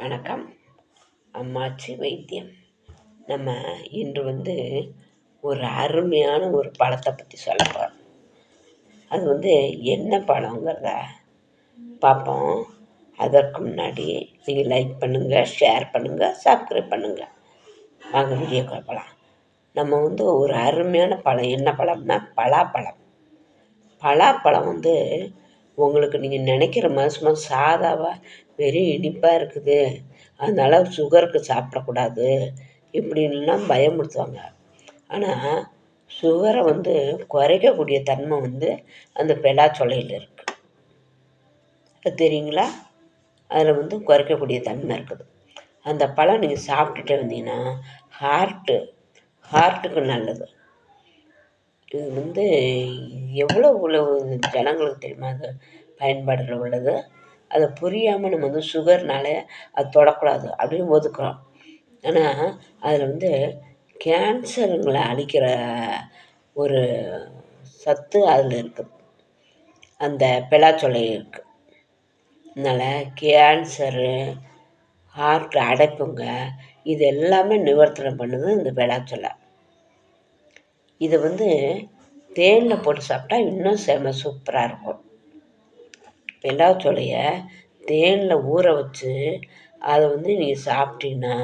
வணக்கம். அம்மாச்சி வைத்தியம். நம்ம இன்று வந்து ஒரு அருமையான ஒரு பழத்தை பற்றி சொல்ல போகிறோம் அது வந்து என்ன பழங்கிறத பார்ப்போம். அதற்கு முன்னாடி நீங்கள் லைக் பண்ணுங்கள் ஷேர் பண்ணுங்கள் சப்ஸ்கிரைப் பண்ணுங்கள் வாங்க வீடியோ போகலாம் நம்ம வந்து ஒரு அருமையான பழம். என்ன பழம்னா பலாப்பழம். பலாப்பழம் வந்து உங்களுக்கு நீங்கள் நினைக்கிற மாதிரி சும்மா சாதாவாக வெறும் இனிப்பாக இருக்குது. அதனால் சுகருக்கு சாப்பிடக்கூடாது இப்படின்லாம் பயமுறுத்துவாங்க. ஆனால் சுகரை வந்து குறைக்கக்கூடிய தன்மை வந்து அந்த பெலாச்சொலையில் இருக்குது அது தெரியுங்களா? அதில் வந்து குறைக்கக்கூடிய தன்மை இருக்குது. அந்த பழம் நீங்கள் சாப்பிட்டுட்டே வந்தீங்கன்னா ஹார்ட்டு ஹார்ட்டுக்கு நல்லது. இது வந்து எவ்வளோ இவ்வளோ ஜனங்களுக்கு தெரியுமா? அது பயன்பாடுகள் உள்ளது. அதை புரியாமல் நம்ம வந்து சுகர்னால அது தொடக்கூடாது அப்படின்னு ஒதுக்குறோம். ஆனால் அதில் வந்து கேன்சருங்களை அழிக்கிற ஒரு சத்து அதில் இருக்குது அந்த பெலாச்சொல்லை இருக்குது அதனால் கேன்சரு ஹார்ட் அடைப்புங்க இது எல்லாமே நிவர்த்தனை பண்ணுது இந்த பெலாச்சொல்லை. இது வந்து தேனில் போட்டு சாப்பிட்டா இன்னும் செம சூப்பராக இருக்கும். பெலாச்சொலையை தேனில் ஊற வச்சு அதை வந்து நீங்கள் சாப்பிட்டீங்கன்னா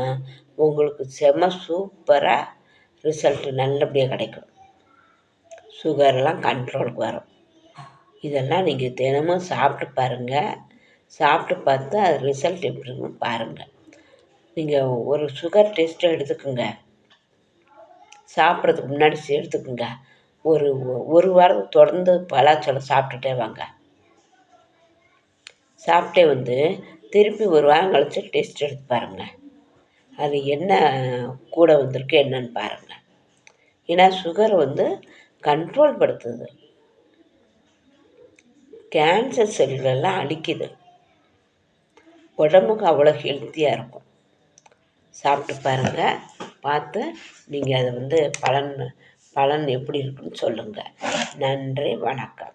உங்களுக்கு செம சூப்பராக ரிசல்ட்டு நல்லபடியாக கிடைக்கும். சுகர்லாம் கண்ட்ரோலுக்கு வரும். இதெல்லாம் நீங்கள் தினமும் சாப்பிட்டு பாருங்கள் சாப்பிட்டு பார்த்து அது ரிசல்ட் எப்படி இருக்குன்னு பாருங்கள் நீங்கள் ஒரு சுகர் டெஸ்ட்டு எடுத்துக்கோங்க. சாப்பிட்றதுக்கு முன்னாடி சேர்த்துக்குங்க. ஒரு ஒரு வாரம் தொடர்ந்து பலாச்சொலை சாப்பிட்டுட்டே வாங்க. சாப்பிட்டே வந்து திருப்பி ஒரு வாரம் கழித்து டெஸ்ட் எடுத்து பாருங்கள் அது என்ன கூட வந்திருக்கு என்னன்னு பாருங்கள் ஏன்னா சுகர் வந்து கண்ட்ரோல் படுத்துது. கேன்சர் செல்களெல்லாம் அழிக்குது உடம்புக்கு அவ்வளோ ஹெல்த்தியாக இருக்கும். சாப்பிட்டு பாருங்கள் பார்த்து நீங்கள் அதை வந்து பலன் பலன் எப்படி இருக்குன்னு சொல்லுங்கள் நன்றி வணக்கம்.